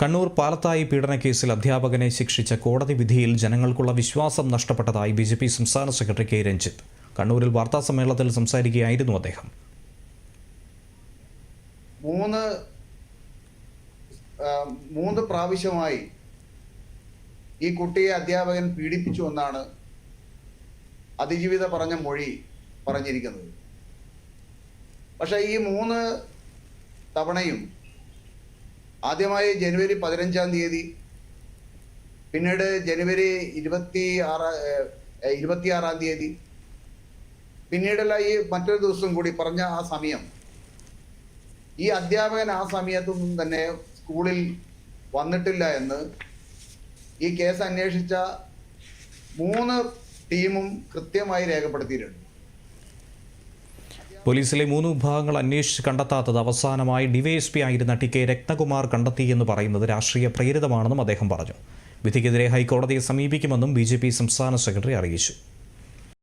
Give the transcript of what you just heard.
കണ്ണൂർ പാലത്തായി പീഡനക്കേസിൽ അധ്യാപകനെ ശിക്ഷിച്ച കോടതി വിധിയിൽ ജനങ്ങൾക്കുള്ള വിശ്വാസം നഷ്ടപ്പെട്ടതായി ബി ജെ പി സംസ്ഥാന സെക്രട്ടറി കെ രഞ്ജിത്ത്. കണ്ണൂരിൽ വാർത്താസമ്മേളനത്തിൽ സംസാരിക്കുകയായിരുന്നു അദ്ദേഹം. മൂന്ന് മൂന്ന് പ്രാവശ്യമായി ഈ കുട്ടിയെ അധ്യാപകൻ പീഡിപ്പിച്ചു എന്നാണ് അതിജീവിത പറഞ്ഞ മൊഴി പറഞ്ഞിരിക്കുന്നത്. പക്ഷേ ഈ മൂന്ന് തവണയും ആദ്യമായി ജനുവരി പതിനഞ്ചാം തീയതി പിന്നീട് ജനുവരി ഇരുപത്തി ആറ് ഇരുപത്തിയാറാം തീയതി പിന്നീടുള്ള ഈ മറ്റൊരു ദിവസം കൂടി പറഞ്ഞ ആ സമയം. ഈ അധ്യാപകൻ ആ സമയത്തൊന്നും തന്നെ സ്കൂളിൽ വന്നിട്ടില്ല എന്ന് ഈ കേസ് അന്വേഷിച്ച മൂന്ന് ടീമും കൃത്യമായി രേഖപ്പെടുത്തിയിട്ടുണ്ട്. പോലീസിലെ മൂന്ന് വിഭാഗങ്ങൾ അന്വേഷിച്ച് കണ്ടെത്താത്തത് അവസാനമായി ഡിവൈഎസ്പി ആയിരുന്ന ടി കെ രത്നകുമാർ കണ്ടെത്തിയെന്ന് പറയുന്നത് രാഷ്ട്രീയ പ്രേരിതമാണെന്നും അദ്ദേഹം പറഞ്ഞു. വിധിക്കെതിരെ ഹൈക്കോടതിയെ സമീപിക്കുമെന്നും ബി സംസ്ഥാന സെക്രട്ടറി അറിയിച്ചു.